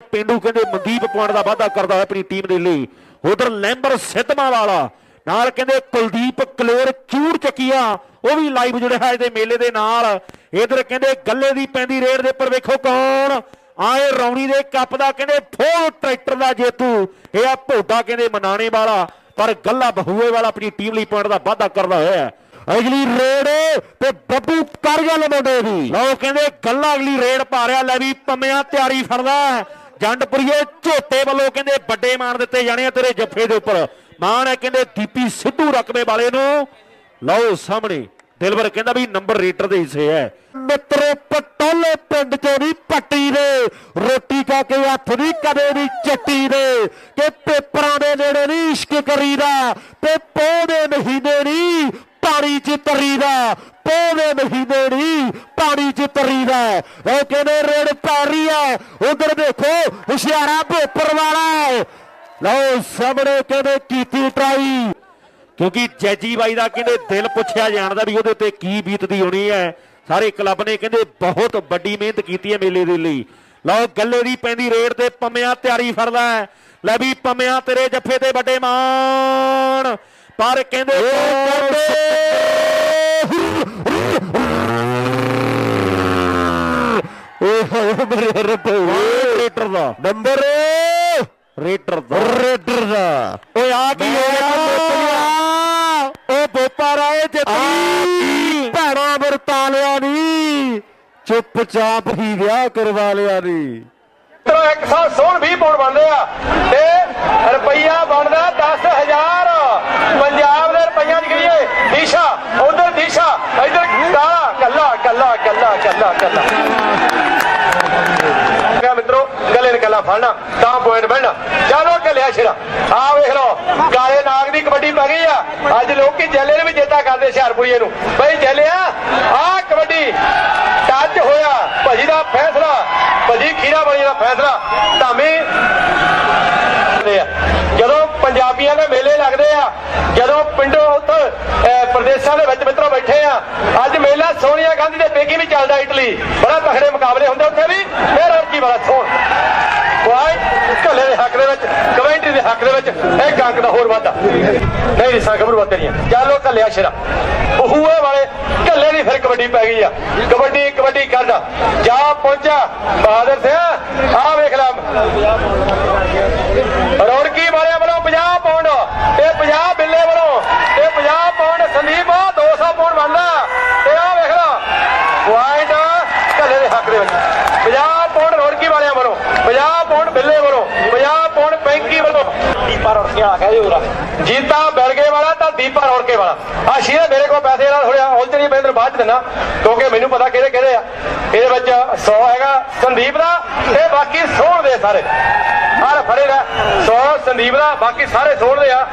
ਪਿੰਡੂ ਕਹਿੰਦੇ ਮਨਦੀਪ ਪੁਆਇੰਟ ਦਾ ਵਾਅਦਾ ਕਰਦਾ ਹੋਇਆ ਆਪਣੀ ਟੀਮ ਦੇ ਲਈ। ਉਧਰ ਲੈਂਬਰ ਸਿੱਧਮਾ ਵਾਲਾ, ਨਾਲ ਕਹਿੰਦੇ ਕੁਲਦੀਪ ਕਲੇਰ ਚੂੜ ਚੱਕੀਆਂ, ਉਹ ਵੀ ਲਾਈਵ ਜੁੜਿਆ ਇਹਦੇ ਮੇਲੇ ਦੇ ਨਾਲ। ਇਧਰ ਕਹਿੰਦੇ ਗੱਲੇ ਦੀ ਪੈਂਦੀ ਰੇਡ ਦੇ ਉੱਪਰ ਵੇਖੋ ਕੌਣ? ਆਏ ਰੌਣੀ ਦੇ ਕੱਪ ਦਾ ਕਹਿੰਦੇ ਫੋਰ ਟਰੈਕਟਰ ਦਾ ਜੇਤੂ। ਇਹ ਆ ਭੋਡਾ ਕਹਿੰਦੇ ਮਨਾਣੇ ਵਾਲਾ, ਪਰ ਗੱਲਾ ਬਹੂਏ ਵਾਲਾ ਆਪਣੀ ਟੀਮ ਲਈ ਪੁਆਇੰਟ ਦਾ ਵਾਅਦਾ ਕਰਦਾ ਹੋਇਆ। ਅਗਲੀ ਰੇਡ ਤੇ ਬੱਬੂ ਕਰ ਗੱਲ ਮੁੰਡੇ ਦੀ। ਲਓ ਕਹਿੰਦੇ ਗੱਲਾ ਅਗਲੀ ਰੇਡ ਪਾ ਰਿਹਾ, ਲੈ ਵੀ ਪੰਮਿਆਂ ਤਿਆਰੀ ਫੜਦਾ। ਜੰਡਪੁਰੀਏ ਝੋਟੇ ਵੱਲੋਂ ਕਹਿੰਦੇ ਵੱਡੇ ਮਾਣ ਦਿੱਤੇ ਜਾਣੇ ਆ ਤੇਰੇ ਜੱਫੇ ਦੇ ਉੱਪਰ। ਮਾਣ ਹੈ ਕਹਿੰਦੇ ਦੀਪੀ ਸਿੱਧੂ ਰਕਬੇ ਵਾਲੇ ਨੂੰ। ਲਓ ਸਾਹਮਣੇ ਦਿਲਬਰ ਕਹਿੰਦਾ ਵੀ ਨੰਬਰ ਰੇਟਰ ਦੇ ਹਿੱਸੇ ਹੈ। ਮਿੱਤਰੋ, ਪਟੋਲੇ ਪਿੰਡ ਚੋਂ ਦੀ ਪੱਟੀ ਦੇ। ਰੋਟੀ ਖਾ ਕੇ ਹੱਥ ਨਹੀਂ, ਕਦੇ ਵੀ ਚੱਟੀ ਦੇ। ਕਿ ਪੇਪਰਾਂ ਦੇ ਨੇੜੇ ਨਹੀਂ ਇਸ਼ਕ ਕਰੀਦਾ, ਤੇ ਪੋਹ ਦੇ ਮਹੀਨੇ ਨਹੀਂ ਪਾਣੀ ਚ ਤਰੀਦਾ ਪੋਹ ਮਹੀਨੇ ਨਹੀਂ ਪਾਣੀ ਚ ਤਰੀਦਾ। ਉਹ ਕਹਿੰਦੇ ਰੇੜ ਪੈ ਰਹੀ ਹੈ। ਉਧਰ ਦੇਖੋ, ਹੁਸ਼ਿਆਰਾ ਭੋਪਰ ਵਾਲਾ ਲਓ, ਸਾਹਮਣੇ ਕਹਿੰਦੇ ਕੀਤੀ ਟਰਾਈ। ਕਿਉਂਕਿ ਜੈਜੀ ਬਾਈ ਦਾ ਕਹਿੰਦੇ ਦਿਲ ਪੁੱਛਿਆ ਜਾਣਦਾ ਵੀ ਉਹਦੇ ਉੱਤੇ ਕੀ ਬੀਤਦੀ ਹੋਣੀ ਹੈ। ਸਾਰੇ ਕਲੱਬ ਨੇ ਕਹਿੰਦੇ ਬਹੁਤ ਵੱਡੀ ਮਿਹਨਤ ਕੀਤੀ ਹੈ ਮੇਲੇ ਦੇ ਲਈ। ਲਓ, ਗੱਲੇ ਦੀ ਪੈਂਦੀ ਰੇਡ ਤੇ ਪੰਮਿਆਂ ਤਿਆਰੀ ਫੜਦਾ ਲੈ ਵੀ ਪੰਮਿਆਂ ਤੇਰੇ ਜੱਫੇ ਤੇ ਵੱਡੇ ਮਾਣ। ਪਰ ਕਹਿੰਦੇ ਓਏ ਹੋਏ ਮੇਰੇ ਰੱਬੇ ਰੇਟਰ ਦਾ। ਨੰਬਰ ਰੇਟਰ ਦਾ। ਰੇਟਰ ਦਾ। ਓਏ ਆ ਕੀ ਹੋ ਗਿਆ? ਓ ਬੋਪਾ ਰਾਏ ਜੱਤੀ ਭੈਣਾ ਵਰਤਾ ਲਿਆ ਨੀ ਚੁੱਪਚਾਪ ਹੀ ਵਿਆਹ ਕਰਵਾ ਲਿਆ ਨੀ ਤੋ ਇੱਕ ਸਾਲ ਸੋਹਣ 20 ਪੌਂਡ ਬਣਦੇ ਆ। ਤੇ ਰੁਪਈਆ ਬਣਦਾ 10000 ਪੰਜਾਬ ਦੇ ਰੁਪਈਆ ਦੀ ਗਈਏ ਦੀਸ਼ਾ ਉਧਰ ਦੀਸ਼ਾ ਇਧਰ ਕਾਲਾ ਕੱਲਾ ਕੱਲਾ ਕੱਲਾ ਕੱਲਾ ਕੱਲਾ ਮਿੱਤਰੋ, ਗੱਲੇ ਨੇ ਕੱਲਾ ਫੜਨਾ, ਤਾਂ ਪੁਆਇੰਟ ਬਹਿਣਾ ਚਲੋ ਕੱਲਿਆ ਛੇੜਾ। ਆ ਵੇਖ ਲਓ ਕਾਲੇ ਨਾਗ ਦੀ ਕਬੱਡੀ ਪੈ ਗਈ ਆ। ਅੱਜ ਲੋਕੀ ਜੈਲੇ ਨੇ ਵੀ ਜੇਤਾ ਕਰਦੇ ਹੁਸ਼ਿਆਰਪੁਰੀਏ ਨੂੰ। ਬਈ ਜੈਲਿਆ ਆ ਕਬੱਡੀ ਟੱਚ ਹੋਇਆ। ਭਜੀ ਦਾ ਫੈਸਲਾ, ਭਜੀ ਖੀਰਾ ਬਣੀ ਦਾ ਫੈਸਲਾ। ਧਾਮੀ ਕਰਦੇ ਆ ਜਦੋਂ ਪੰਜਾਬੀਆਂ ਦੇ ਮੇਲੇ ਲੱਗਦੇ ਆ। ਜਦੋਂ ਪਿੰਡੋਂ ਉੱਥੇ ਪ੍ਰਦੇਸ਼ਾਂ ਦੇ ਵਿੱਚ ਮਿੱਤਰੋ ਬੈਠੇ ਆ। ਅੱਜ ਮੇਲਾ ਸੋਨੀਆ ਗਾਂਧੀ ਦੇ ਪੇਕੀ ਵੀ ਚੱਲਦਾ ਇਟਲੀ। ਬੜਾ ਤਖੜੇ ਮੁਕਾਬਲੇ ਹੁੰਦੇ ਉੱਥੇ ਵੀ। ਫਿਰ ਹੋਰ ਕੀ ਬੜਾ ਸੋਹਣ। ਵਾਈ ਕੱਲੇ ਦੇ ਹੱਕ ਦੇ ਵਿੱਚ ਕਮੈਂਟਰੀ ਦੇ ਹੱਕ ਦੇ ਵਿੱਚ ਇਹ ਗੰਗ ਦਾ ਹੋਰ ਵਾਧਾ। ਨਹੀਂ ਰਿਸਾ ਗੱਭਰੂ ਤੇਰੀਆਂ। ਚੱਲੋ ਕੱਲਿਆ ਸ਼ਰਾ। ਬਹੂਏ ਵਾਲੇ ਕੱਲੇ ਦੀ ਫਿਰ ਕਬੱਡੀ ਪੈ ਗਈ ਆ। ਕਬੱਡੀ ਕਬੱਡੀ ਕਰਦਾ। ਜਾ ਪਹੁੰਚਾ ਬਹਾਦਰ ਸਿੰਘ। ਆ ਵੇਖ ਲੈ। ਰੌਣਕੀ ਵਾਲਿਆਂ ਵੱਲੋਂ 50 ਪਾਉਂਡ ਤੇ 50 ਬਿੱਲੇ ਵੱਲੋਂ ਤੇ 50 ਪਾਉਂਡ ਸੰਦੀਪ 200 ਪਾਉਂਡ ਬਣਦਾ ਤੇ ਆ ਵੇਖ ਲਾ ਪੁਆਇੰਟ ਕੱਲੇ ਦੇ ਹੱਕ ਦੇ ਵਿੱਚ 50 ਪਾਉਂਡ ਰੌਣਕੀ ਵਾਲਿਆਂ ਵੱਲੋਂ 50 ਪਾਉਂਡ ਬਿੱਲੇ ਵੱਲੋਂ 50 ਪਾਉਂਡ ਪੈਂਕੀ ਵੱਲੋਂ ਦੀਪਾ ਜੀ ਉਰਾ। ਜੀਤਾ ਬੈਲਗੇ ਵਾਲਾ ਤਾਂ ਦੀਪਾ ਰੌੜਕੇ ਵਾਲਾ। ਆ ਸ਼ੀਰੇ ਮੇਰੇ ਕੋਲ ਪੈਸੇ ਨਾਲ ਥੋੜਾ ਉਲਝਣੀ ਪੈਂਦਰ ਬਾਅਦ ਚ ਦੇਣਾ ਕਿਉਂਕਿ ਮੈਨੂੰ ਪਤਾ ਕਿਹੜੇ ਕਿਹੜੇ ਆ। ਇਹਦੇ ਵਿੱਚ 100 ਹੈਗਾ ਸੰਦੀਪ ਦਾ ਤੇ ਬਾਕੀ ਸੋਹਣ ਦੇ ਸਾਰੇ। ਆਹ ਫੜੇ ਦਾ 100 ਸੰਦੀਪ ਦਾ, ਬਾਕੀ ਸਾਰੇ ਸੋਹਣ ਦੇ ਆ।